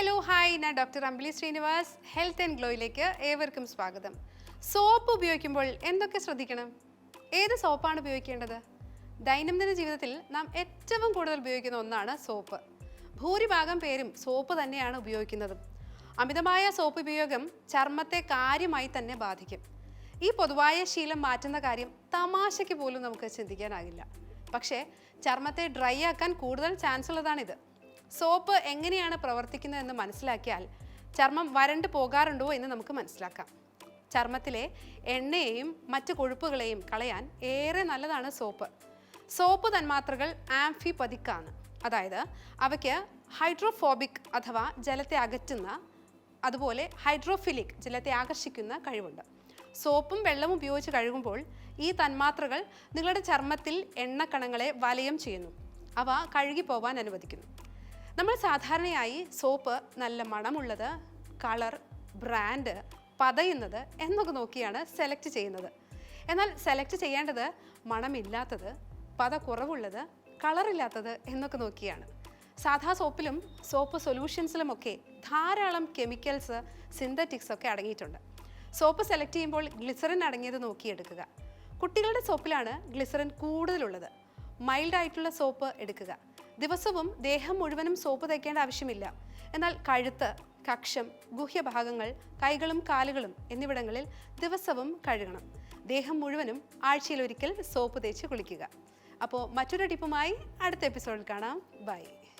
Hello hi ഞാൻ doctor Ambili Srinivas health and ഗ്ലോയിലേക്ക് ഏവർക്കും സ്വാഗതം. സോപ്പ് ഉപയോഗിക്കുമ്പോൾ എന്തൊക്കെ ശ്രദ്ധിക്കണം? ഏത് സോപ്പാണ് ഉപയോഗിക്കേണ്ടത്? ദൈനംദിന ജീവിതത്തിൽ നാം ഏറ്റവും കൂടുതൽ ഉപയോഗിക്കുന്ന ഒന്നാണ് സോപ്പ്. ഭൂരിഭാഗം പേരും സോപ്പ് തന്നെയാണ് ഉപയോഗിക്കുന്നത്. അമിതമായ സോപ്പ് ഉപയോഗം ചർമ്മത്തെ കാര്യമായി തന്നെ ബാധിക്കും. ഈ പൊതുവായ ശീലം മാറ്റുന്ന കാര്യം തമാശയ്ക്ക് പോലും നമുക്ക് ചിന്തിക്കാനാകില്ല. പക്ഷേ ചർമ്മത്തെ ഡ്രൈ ആക്കാൻ കൂടുതൽ ചാൻസ് ഉള്ളതാണിത് സോപ്പ് എങ്ങനെയാണ് പ്രവർത്തിക്കുന്നതെന്ന് മനസ്സിലാക്കിയാൽ ചർമ്മം വരണ്ട് പോകാറുണ്ടോ എന്ന് നമുക്ക് മനസ്സിലാക്കാം. ചർമ്മത്തിലെ എണ്ണയെയും മറ്റ് കൊഴുപ്പുകളെയും കളയാൻ ഏറെ നല്ലതാണ് സോപ്പ്. സോപ്പ് തന്മാത്രകൾ ആംഫിപതിക്കാണ്. അതായത് അവയ്ക്ക് ഹൈഡ്രോഫോബിക് അഥവാ ജലത്തെ അകറ്റുന്ന അതുപോലെ ഹൈഡ്രോഫിലിക് ജലത്തെ ആകർഷിക്കുന്ന കഴിവുണ്ട്. സോപ്പും വെള്ളവും ഉപയോഗിച്ച് കഴുകുമ്പോൾ ഈ തന്മാത്രകൾ നിങ്ങളുടെ ചർമ്മത്തിൽ എണ്ണക്കണങ്ങളെ വലയം ചെയ്യുന്നു. അവ കഴുകി പോവാൻ അനുവദിക്കുന്നു. നമ്മൾ സാധാരണയായി സോപ്പ് നല്ല മണമുള്ളത് കളർ ബ്രാൻഡ് പതയുന്നത് എന്നൊക്കെ നോക്കിയാണ് സെലക്ട് ചെയ്യുന്നത്. എന്നാൽ സെലക്ട് ചെയ്യേണ്ടത് മണമില്ലാത്തത് പത കുറവുള്ളത് കളറില്ലാത്തത് എന്നൊക്കെ നോക്കിയാണ്. സാധാ സോപ്പിലും സോപ്പ് സൊല്യൂഷൻസിലുമൊക്കെ ധാരാളം കെമിക്കൽസ് സിന്തറ്റിക്സ് ഒക്കെ അടങ്ങിയിട്ടുണ്ട്. സോപ്പ് സെലക്ട് ചെയ്യുമ്പോൾ ഗ്ലിസറിൻ അടങ്ങിയത് നോക്കിയെടുക്കുക. കുട്ടികളുടെ സോപ്പിലാണ് ഗ്ലിസറിൻ കൂടുതലുള്ളത്. മൈൽഡ് ആയിട്ടുള്ള സോപ്പ് എടുക്കുക. ദിവസവും ദേഹം മുഴുവനും സോപ്പ് തേക്കേണ്ട ആവശ്യമില്ല. എന്നാൽ കഴുത്ത് കക്ഷം ഗുഹ്യഭാഗങ്ങൾ കൈകളും കാലുകളും എന്നിവിടങ്ങളിൽ ദിവസവും കഴുകണം. ദേഹം മുഴുവനും ആഴ്ചയിൽ ഒരിക്കൽ സോപ്പ് തേച്ച് കുളിക്കുക. അപ്പോൾ മറ്റൊരു ടിപ്പുമായി അടുത്ത എപ്പിസോഡിൽ കാണാം. ബൈ.